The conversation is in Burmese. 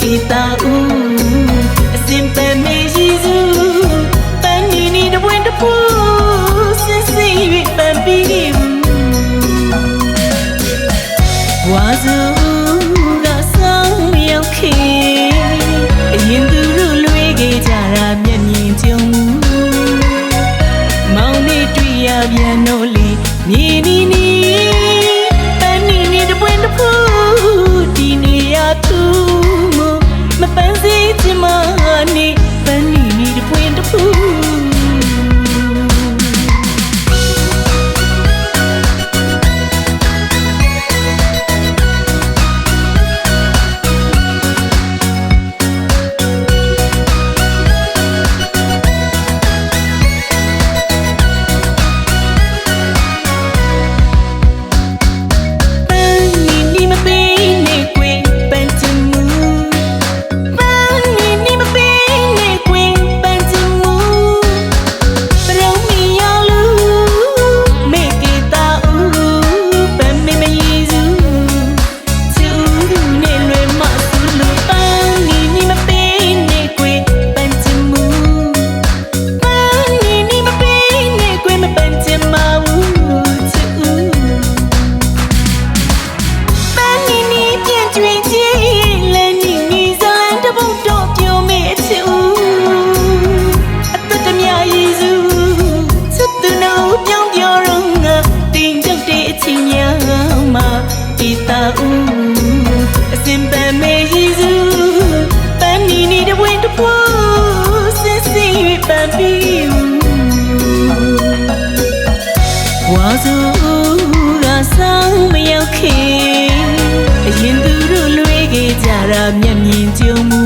kita u asim pe me jizu panini de buen de pu sin si wi pan pi u wazu တာဦးအစင်ပန်မေယေရှုပန်းနီနီတဝင်းတပွားစစ်စစ်ပန်ပြီးဝါစုကဆောင်မရောက်ခင်အရင်သူတို့လွေခဲ့ကြတာမျက်မြင်ကြုံမှု